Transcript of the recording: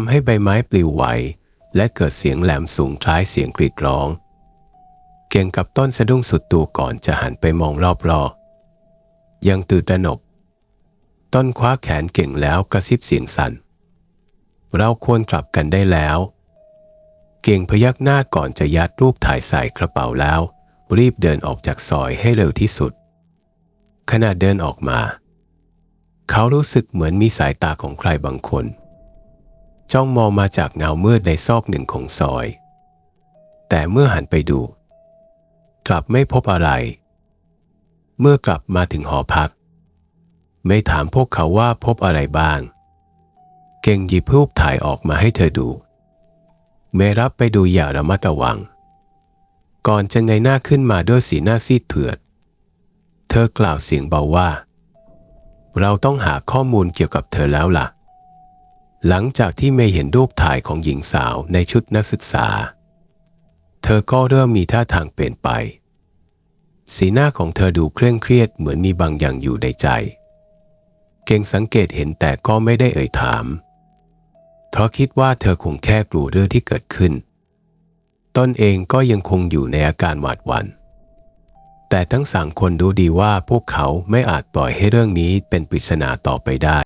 ำให้ใบไม้ปลิวไหว และเกิดเสียงแหลมสูงคล้ายเสียงกรีดร้อง เก่งกับต้นสะดุ้งสุดตัวก่อนจะหันไปมองรอบๆ ยังตื่นตระหนก ต้นคว้าแขนเก่งแล้วกระซิบเสียงสัน่น เราควรกลับกันได้แล้ว เก่งพยักหน้าก่อนจะยัดรูปถ่ายใส่กระเป๋าแล้ว รีบเดินออกจากซอยให้เร็วที่สุด ขณะเดินออกมา เขารู้สึกเหมือนมีสายตาของใครบางคน จ้องมองมาจากเงามืดในซอกหนึ่งของซอย แต่เมื่อหันไปดู กลับไม่พบอะไร เมื่อกลับมาถึงหอพัก ไม่ถามพวกเขาว่าพบอะไรบ้าง เก่งหยิบรูปถ่ายออกมาให้เธอดู เมรับไปดูอย่างระมัดระวัง ก่อนจะเงยหน้าขึ้นมาด้วยสีหน้าซีดเผือด เธอกล่าวเสียงเบาว่า เราต้องหาข้อมูลเกี่ยวกับเธอแล้วล่ะ หลังจากที่เมย์เห็นรูปถ่ายของหญิงสาวในชุดนักศึกษา เธอก็เริ่มมีท่าทางเปลี่ยนไป สีหน้าของเธอดูเคร่งเครียดเหมือนมีบางอย่างอยู่ในใจ เก่งสังเกตเห็นแต่ก็ไม่ได้เอ่ยถาม เพราะคิดว่าเธอคงแค่กลัวเรื่องที่เกิดขึ้น ต้นเองก็ยังคงอยู่ในอาการหวาดหวัน่น แต่ทั้งสามคนรู้ดีว่าพวกเขาไม่อาจปล่อยให้เรื่องนี้เป็นปริศนาต่อไปได้